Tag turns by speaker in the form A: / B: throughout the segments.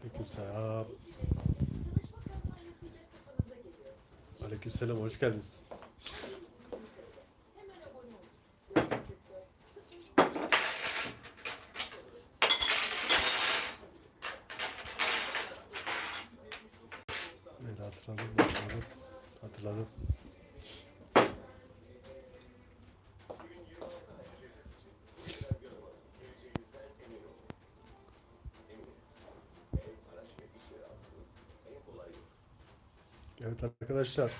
A: عليكم سهر عليكم السلام. واش كالس Evet arkadaşlar.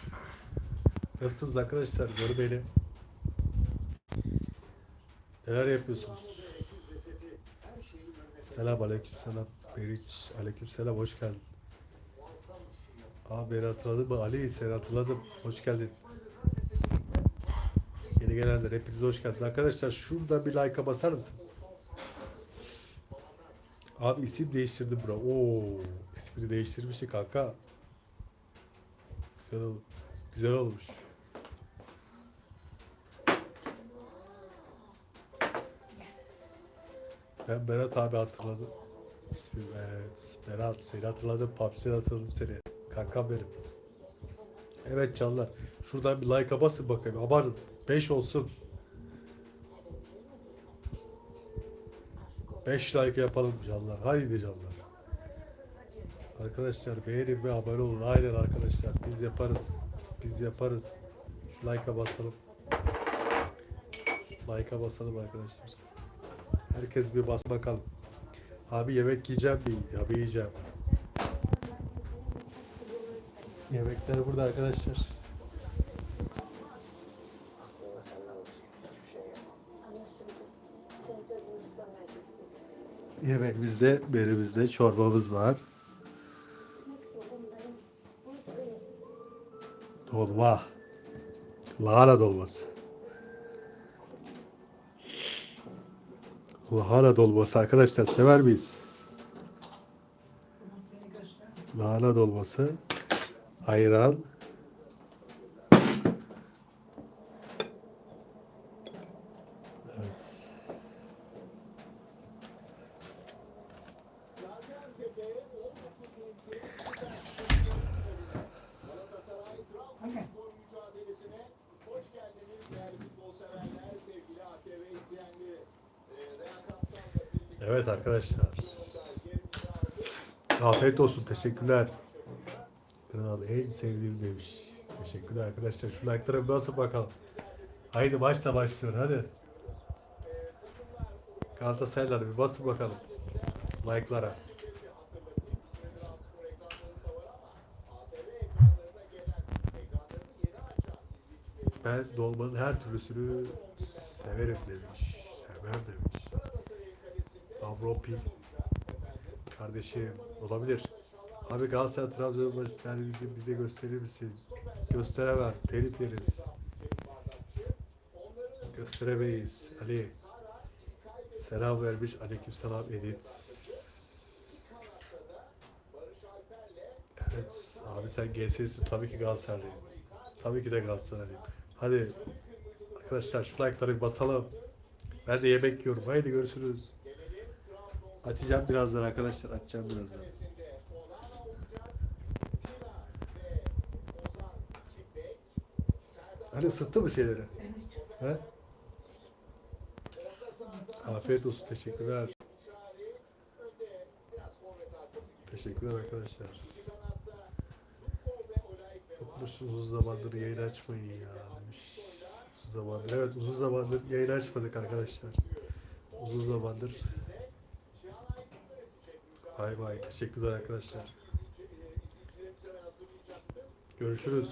A: Nasılsınız arkadaşlar? Gör beni. Neler yapıyorsunuz? Selam aleyküm selam. Beriç aleyküm selam hoş geldin. Abi beni hatırladın mı? Ali seni hatırladım. Hoş geldin. Yeni gelenler hepiniz hoş geldiniz. Arkadaşlar şurada bir like'a basar mısınız? Abi isim değiştirdim bura. Oo, ismini değiştirmiş ya kanka. Güzel, ol- güzel olmuş. Ben Berat abi hatırladım. İsmim evet. Berat seni hatırladım. PUBG'den hatırladım seni. Kankam benim. Evet canlar. Şuradan bir like'a basın bakayım. Abarın. 5 olsun. 5 like yapalım canlar. Haydi canlar. Arkadaşlar beğenin ve abone olun. Aynen arkadaşlar. Biz yaparız. Biz yaparız. Şu like'a basalım. Like'a basalım arkadaşlar. Herkes bir bas bakalım. Abi yemek yiyeceğim mi? Abi yiyeceğim. Yemekler burada arkadaşlar. Yemeğimizde, menümüzde çorbamız var. Dolma. Lahana dolması. Lahana dolması arkadaşlar sever miyiz? Lahana dolması. Ayran. Evet. Evet arkadaşlar. Afiyet olsun. Teşekkürler. Kral en sevdiğim demiş. Teşekkürler arkadaşlar. Şu like'lara bir basın bakalım. Haydi da başlıyor. Hadi. Galatasaraylar bir basın bakalım. Like'lara. Ben dolmanın her türlüsünü severim demiş. Sevmem demiş. Avropi. Kardeşim olabilir. Abi Galatasaray Trabzon maçlarını bize, bize gösterir misin? Gösteremem. Telif yeriz. Gösteremeyiz. Ali. Selam vermiş. Aleyküm selam Edit. Evet. Abi sen GS'sin. Tabii ki Galatasaraylıyım. Tabii ki de Galatasaraylıyım. Hadi. Arkadaşlar şu like'ları bir basalım. Ben de yemek yiyorum. Haydi görüşürüz. Açacağım birazdan arkadaşlar. Açacağım birazdan. Hani ısıttı mı şeyleri? He? Afiyet olsun. Teşekkürler. Teşekkürler arkadaşlar. Yokmuş uzun zamandır yayın açmayın ya demiş. Uzun zamandır. Evet uzun zamandır yayın açmadık arkadaşlar. Uzun zamandır. Bay bay. Teşekkürler arkadaşlar. Görüşürüz.